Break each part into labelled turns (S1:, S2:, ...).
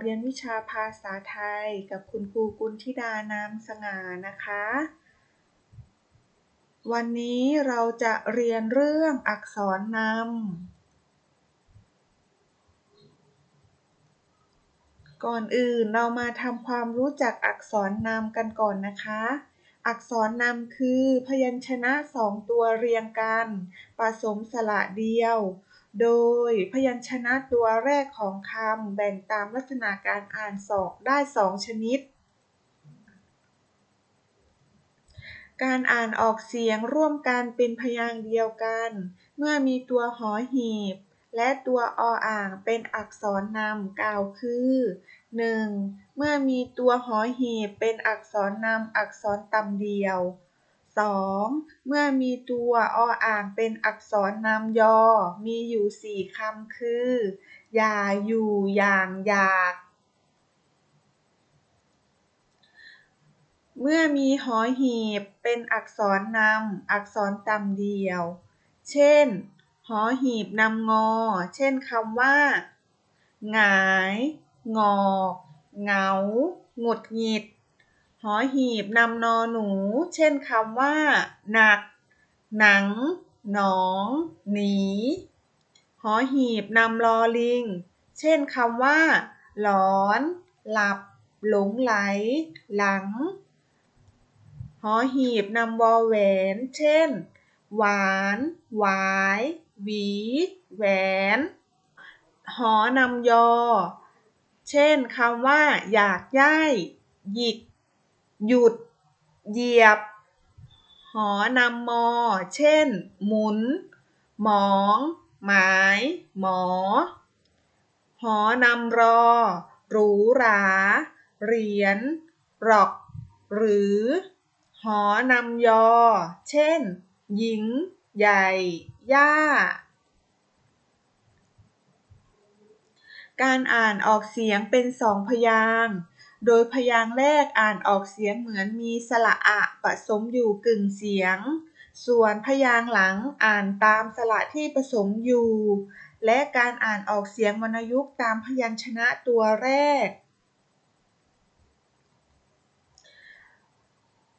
S1: เรียนวิชาภาษาไทยกับคุณครูกุลธิดานามสง่านะคะ วันนี้เราจะเรียนเรื่องอักษรนำ ก่อนอื่นเรามาทำความรู้จักอักษรนำกันก่อนนะคะ อักษรนำคือพยัญชนะสองตัวเรียงกัน ผสมสระเดียว โดยพยัญชนะตัวแรกของคำแบ่งตามลักษณะการอ่านสองได้สองชนิด การอ่านออกเสียงร่วมกันเป็นพยางค์เดียวกัน เมื่อมีตัวหอหีบ และตัวออ่างเป็นอักษรนำกล่าวคือ 1. เมื่อมีตัวหอหีบเป็นอักษรนำอักษรต่ำเดียว 2. เมื่อมีตัวออ่างเป็นอักษรนำยอ มีอยู่สี่คำคือ อย่าอยู่อย่างอยาก เมื่อมีหอหีบเป็นอักษรนำอักษรต่ำเดียว เช่น หอหีบนำงอ เช่นคำว่า หงาย งอก เหงา หงุดหงิด หอหีบนำนอหนู เช่นคำว่า หนัก หนัง หนอง หนี หอหีบนำลอลิง เช่นคำว่า หลอน หลับ หลงไหล หลัง หอหีบนำวอแหวน เช่น หวาน หวาย หวี แหวน หอนำยอ เช่นคำว่า อยากย่ายหยิก หยุด เหยียบ หอนำมอ เช่น หมุน หมอง หมาย หมอ หอนำรอ หรูหรา เหรียญ หรอก หรือ หอนำยอ เช่น หญิง ใหญ่ ย่าการอ่านออกเสียงเป็นสองพยางค์ โดยพยางค์แรกอ่านออกเสียงเหมือนมีสระอะผสมอยู่กึ่งเสียง ส่วนพยางค์หลังอ่านตามสระที่ผสมอยู่ และการอ่านออกเสียงวรรณยุกต์ตามพยัญชนะตัวแรก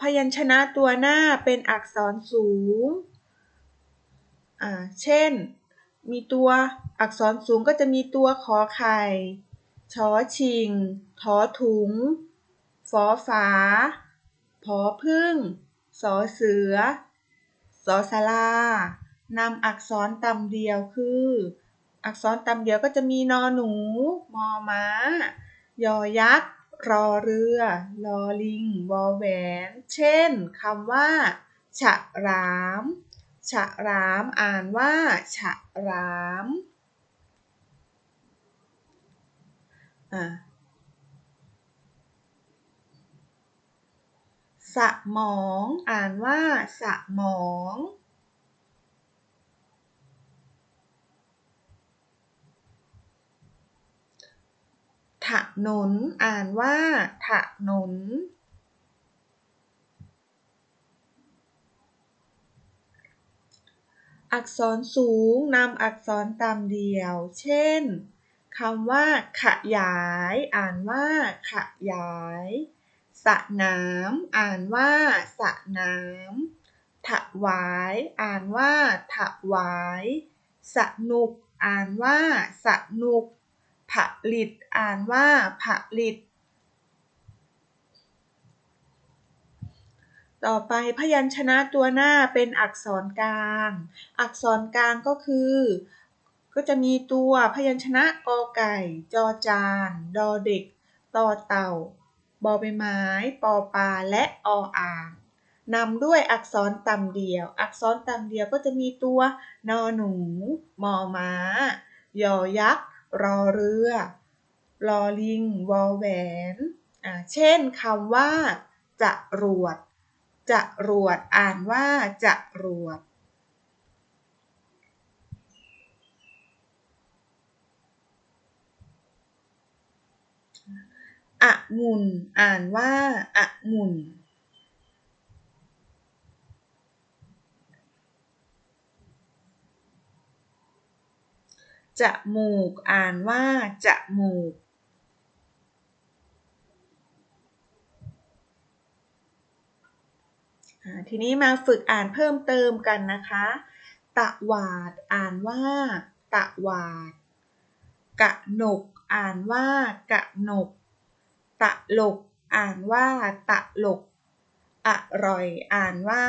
S1: พยัญชนะตัวหน้าเป็นอักษรสูง เช่น มีตัวอักษรสูงก็จะมีตัวขอไข่ ชอชิง ทอถุงฝอฝาผอพึ่ง สอเสือ สอสลานำอักษรต่ำเดียวคือ อักษรต่ำเดียวก็จะมีนอหนู มอม้า ยอยักษ์ รอเรือ ลอลิง วอแหวน เช่นคำว่า ฉะราม ฉะราม อ่านว่า ฉะราม สมอง อ่านว่า สมอง ถนน อ่านว่า ถนน อักษรสูงนำอักษรตามเดียว เช่น คำว่า ขยาย อ่านว่า ขยายสะน้ำอ่านว่าสะน้ำถวาย อ่านว่าถวายสนุก อ่านว่าสนุกผลิต อ่านว่าผลิต ต่อไปพยัญชนะตัวหน้าเป็นอักษรกลาง อักษรกลางก็คือ ก็จะมีตัวพยัญชนะกอไก่ จอจาน ดอเด็ก ตอเต่า บอใบไม้ ปอปลา และออ่างนำด้วยอักษรต่ำเดียว อักษรต่ำเดียวก็จะมีตัวนอหนู มอม้า ยอยักษ์ รอเรือลอลิง วอแหวน เช่นคำว่า จะรวด จะรวด อ่านว่าจะรวด อะงุ่นอ่านว่าอะงุ่นจมูก อ่านว่าจะหมูก ทีนี้มาฝึกอ่านเพิ่มเติมกันนะคะ ตะวาด อ่านว่า ตะวาด กะหนก อ่านว่ากะหนก ตะหลก อ่านว่าตะหลก อร่อย อ่านว่า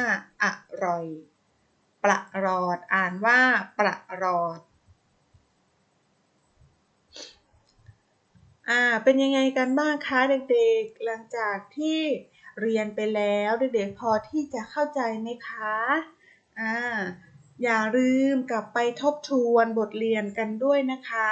S1: อร่อย ประหลอด อ่านว่าประหลอด อ่า เป็นยังไงกันบ้างคะเด็กๆ หลังจากที่เรียนไปแล้วเด็กๆพอที่จะเข้าใจไหมคะ อ่า อย่าลืมกลับไปทบทวนบทเรียนกันด้วยนะคะ